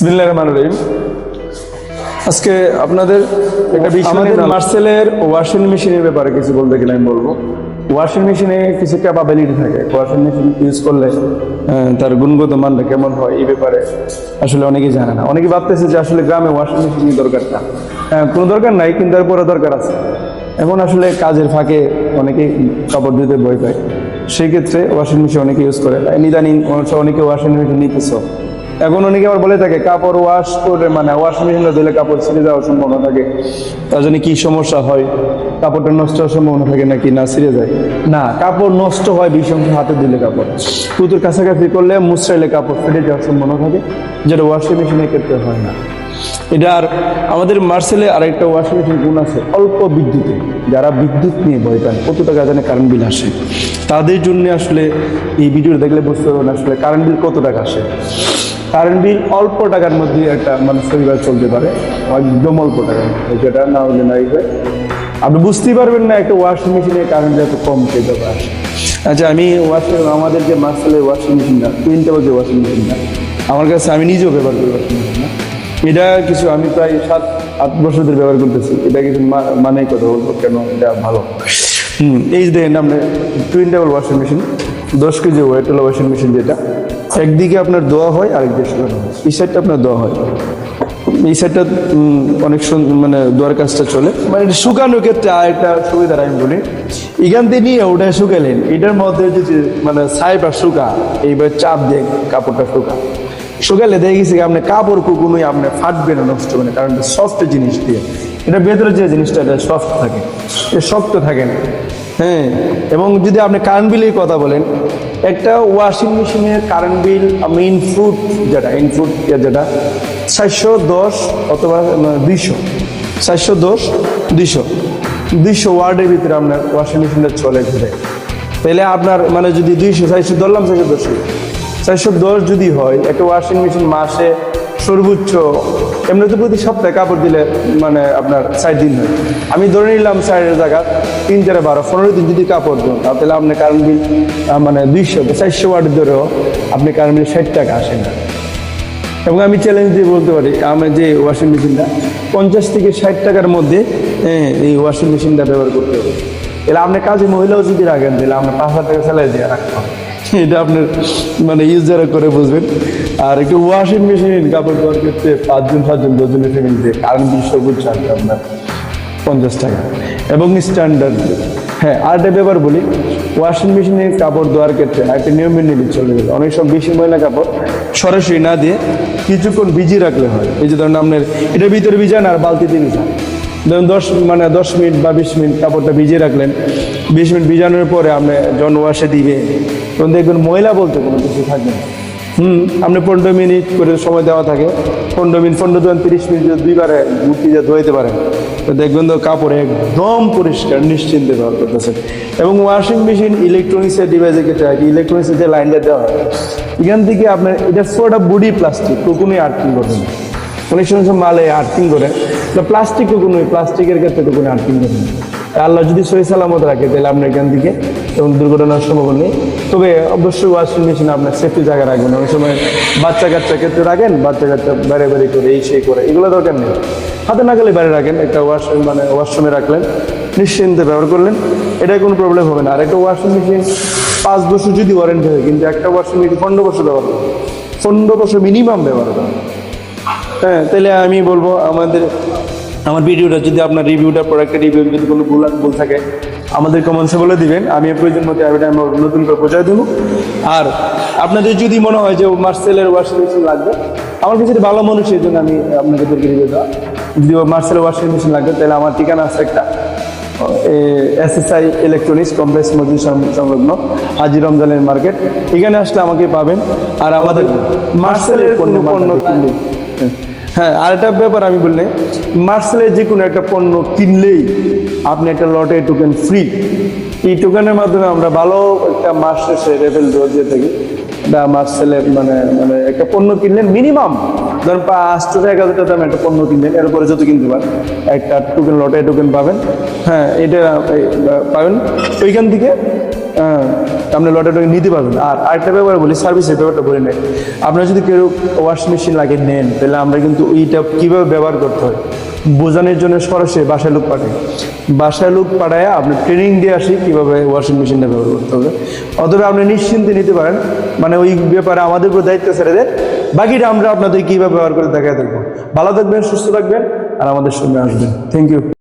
বিসমিল্লাহ রহমান রহিম। আজকে আপনাদের আমাদের মার্সেলের ওয়াশিং মেশিনের ব্যাপারে কিছু বলতে গেলে আমি বলব। ওয়াশিং মেশিনে কিছু ক্যাপাবিলিটি থাকে। ওয়াশিং মেশিন ইউজ করলে তার গুণগত মানটা কেমন হয় এই ব্যাপারে আসলে অনেকেই জানে না। অনেকে ভাবতেছে যে আসলে গ্রামে ওয়াশিং মেশিনের দরকার না। হ্যাঁ, কোনো দরকার নাই কিন্তু তারপরে দরকার আছে। এখন আসলে কাজের ফাঁকে অনেকেই কাপড় ধুতে বই পায়। সেই ক্ষেত্রে ওয়াশিং মেশিন অনেকে ইউজ করে। নিদানিং অনেকে ওয়াশিং মেশিন নিতেছ। এখন অনেকে আবার বলে থাকে, কাপড় ওয়াশ করে মানে ওয়াশিং মেশিনে ধুলে কাপড় ছিঁড়ে যাওয়ার সম্ভাবনা থাকে। তার জন্য কি সমস্যা হয়? কাপড়টা নষ্ট হওয়ার সম্ভাবনা থাকে নাকি না ছিঁড়ে যায়? না, কাপড় নষ্ট হয় বিষম হাতে দিলে কাপড়। পুতুর কাছাকাছি করলে মুসরাইলে কাপড় ফেটে যাওয়ার সম্ভাবনা থাকে, যেটা ওয়াশিং মেশিনের ক্ষেত্রে হয় না। এটা আর আমাদের মার্সেলে আরেকটা ওয়াশিং মেশিন গুণ আছে, অল্প বিদ্যুতে। যারা বিদ্যুৎ নিয়ে ভয় পান কত টাকা জানে কারেন্ট বিল আসে। তাদের জন্য আসলে এই ভিডিও দেখলে বুঝতে পারবেন আসলে কারেন্ট বিল কত টাকা আসে। কারেন্ট বিল অল্প টাকার মধ্যে একটা মানুষ পরিবার চলতে পারে। একদম অল্প টাকা যেটা না হলে নাই আপনি বুঝতেই পারবেন না একটা ওয়াশিং মেশিনে কারেন্ট এত কম পেতে আসে আচ্ছা আমি ওয়াশিং আমাদের যে মার্সেলের ওয়াশিং মেশিনটা টুইন টেবল যে ওয়াশিং মেশিনটা আমার কাছে আমি নিজেও ব্যবহার করি ওয়াশিং মেশিনটা এটা কিছু আমি প্রায় সাত, আট বছর ধরে ব্যবহার করতেছি। এটা কিছু মানেই কথা বলব কেন এটা ভালো। হুম, এই দেখেন আপনার টুইন টেবল ওয়াশিং মেশিন দশ কেজি ওয়েট ওয়াশিং মেশিন যেটা একদিকে আপনার দোয়া হয় আরেকদিকে শুকানো হয় এই সাইডটা আপনার দোয়া হয়। এই সাইডটা অনেক মানে দোয়ার কাজটা চলে। মানে শুকানো ক্ষেত্রে আরেকটা সুবিধা আমি বলি। এখান থেকে নিয়ে ওটা শুকালেন। এটার মধ্যে যদি মানে সাইবার শুকা, এইবার চাপ দিয়ে কাপড়টা শুকা। শুকালে দেখে গেছি আপনি কাপড় কুকুনোই আপনি ফাটবে না নষ্ট হবে না, কারণ এটা সফট জিনিস দিয়ে। এটা ভেতরে যে জিনিসটা, এটা সফট থাকে। এটা শক্ত থাকে না। হ্যাঁ এবং যদি আপনি কারেন্ট বিলের কথা বলেন, একটা ওয়াশিং মেশিনের কারেন্ট বিল আমি ইনফ্রুট যেটা ইনফ্রুট যেটা, চারশো দশ অথবা দুইশো, চারশো দশ, দুইশো দুইশো ওয়ার্ডের ভিতরে আপনার ওয়াশিং মেশিনটা চলে ঘুরে। তাহলে আপনার মানে যদি দুইশো, চারশো ধরলাম, চারশো দশশো চারশো দশ যদি হয় একটা ওয়াশিং মেশিন মাসে সর্বোচ্চ এমনিতে প্রতি সপ্তাহে কাপড় দিলে মানে আপনার ষাট দিন হয়। আমি ধরে নিলাম ষাটের জায়গা তিন চারে বারো পনেরো দিন যদি কাপড় দেন তাহলে আপনি কারেন্ট বিল মানে দুইশো চারশো ওয়াট ধরেও আপনি কারেন্ট বিল ষাট টাকা আসে না। এবং আমি চ্যালেঞ্জ দিয়ে বলতে পারি আমার যে ওয়াশিং মেশিনটা পঞ্চাশ থেকে ষাট টাকার মধ্যে হ্যাঁ, এই ওয়াশিং মেশিনটা ব্যবহার করতে হবে। এলে আপনি কাজে মহিলাও যদি রাখেন তাহলে আপনার পাঁচ হাজার টাকা স্যালারি দিয়ে রাখতে হবে। এটা আপনার মানে ইউজ যারা করে বুঝবেন। আর একটু ওয়াশিং মেশিন কাপড় ধোয়ার ক্ষেত্রে পাঁচজন, সাতজন, দশজনের ফ্যামিলিতে কারণ বিশ সর্বোচ্চ আসবে আপনার পঞ্চাশ টাকা। এবং স্ট্যান্ডার্ড হ্যাঁ আর আরেকটা ব্যাপার বলি ওয়াশিং মেশিনে কাপড় ধোয়ার ক্ষেত্রে একটা নিয়ম মেনে চলে যাবে। অনেক সব বেশি ময়লা কাপড় সরাসরি না দিয়ে কিছুক্ষণ ভিজিয়ে রাখলে হয়। এই যে ধরুন আপনার, এটার ভিতরে ভিজান আর বালতিতে ভিজান ধরুন দশ মানে দশ মিনিট বা বিশ মিনিট কাপড়টা ভিজিয়ে রাখলেন। বিশ মিনিট ভিজানোর পরে আপনি যখন ওয়াশে দিবে। তখন দেখবেন ময়লা বলতে কোনো কিছু থাকবে না। হুম, আপনি পনেরো মিনিট করে সময় দেওয়া থাকে। পনেরো মিনিট, পনেরো ধরেন তিরিশ মিনিট দুইবারে মূর্তি যা ধোয়াইতে পারেন, তো দেখবেন তো কাপড় একদম পরিষ্কার, নিশ্চিন্তে ব্যবহার করতেছে। এবং ওয়াশিং মেশিন ইলেকট্রনিক্সের ডিভাইসের ক্ষেত্রে আর কি ইলেকট্রনিক্সের যে লাইনটা দেওয়া হয়, এখান থেকে আপনার, এটা সোটা বডি প্লাস্টিক কখনোই আর্থিং করবে না। অনেক সময় মালে আর্থিং করে। প্লাস্টিক কখনোই প্লাস্টিকের ক্ষেত্রে কোনো আর্থিং করে না। আল্লাহ যদি সহি সালামত রাখে, তাহলে আপনার এখান থেকে এবং দুর্ঘটনার সম্ভাবনা নেই। তবে অবশ্যই ওয়াশিং মেশিন আপনার সেফটি জায়গায় রাখবেন। অনেক সময় বাচ্চা কাচ্চা ক্ষেত্রে রাখেন বাচ্চা কাচ্চা বাইরে বাইরে করে এই, সেই করে, এগুলো দরকার নেই। হাতে না গেলে বাইরে রাখেন, একটা ওয়াশ মানে ওয়াশরুমে রাখলেন, নিশ্চিন্তে ব্যবহার করলেন, এটা কোনো প্রবলেম হবে না। আর একটা ওয়াশিং মেশিন পাঁচ বছর যদি ওয়ারেন্টি হয়, কিন্তু একটা ওয়াশিং মেশিন পনেরো বছর ব্যবহার করবে পনেরো বছর মিনিমাম ব্যবহার করবে হ্যাঁ তাহলে আমি বলব আমাদের আমার ভিডিওটা যদি আপনার রিভিউটা প্রোডাক্টের রিভিউ যদি কোনো ভুল ভুল থাকে আমাদের কমেন্টসে বলে দিবেন। আমি প্রয়োজন মতো এটা আমরা নতুন করে পৌঁছায় দেবো। আর আপনাদের যদি মনে হয় যে মার্সেলের ওয়াশিং মেশিন লাগবে আমার কাছে ভালো মনে সেই জন্য আমি আপনাকে রিভিউ দেওয়া। যদি মার্সেলের ওয়াশিং মেশিন লাগবে তাহলে আমার ঠিকানা আছে একটা এসএসআই ইলেকট্রনিক্স কমপ্লেক্স মসজিদ সংলগ্ন হাজি রমজানের মার্কেট এখানে আসলে আমাকে পাবেন। আর আমাদের মার্সেলের পণ্য পণ্য হ্যাঁ আর একটা ব্যাপার আমি বললে মার্সেলের যে কোনো একটা পণ্য কিনলেই আপনি একটা লটে টোকেন ফ্রি এই টোকেনের মাধ্যমে আমরা ভালো একটা শেষে রেভেল দিয়ে থাকি বা মার্সেলের মানে মানে একটা পণ্য কিনলেন মিনিমাম ধরেন পাঁচশো টাকা এক হাজার দাম একটা পণ্য কিনলেন এরপরে যত কিনতে পারেন একটা টোকেন লটে টোকেন পাবেন। হ্যাঁ এটা পাবেন। ওইখান থেকে আহ, আপনি লটারি নিতে পারবেন আর আরেকটা ব্যাপারে বলি সার্ভিসের ব্যাপারটা বলে নেন আপনারা যদি কেউ ওয়াশিং মেশিন লাগে নেন, তাহলে আমরা কিন্তু ওইটা কীভাবে ব্যবহার করতে হয়? বোঝানোর জন্য সরাসরি বাসায় লোক পাঠাই। বাসায় লোক পাঠায় আপনি ট্রেনিং দিয়ে আসি কীভাবে ওয়াশিং মেশিনটা ব্যবহার করতে হবে। অথবা আপনি নিশ্চিন্তে নিতে পারেন। মানে ওই ব্যাপারে আমাদের উপর দায়িত্ব ছেড়ে দেন। বাকিটা আমরা আপনাদের কীভাবে ব্যবহার করে দেখা দেখব ভালো থাকবেন, সুস্থ থাকবেন, আর আমাদের সঙ্গে আসবেন। Thank you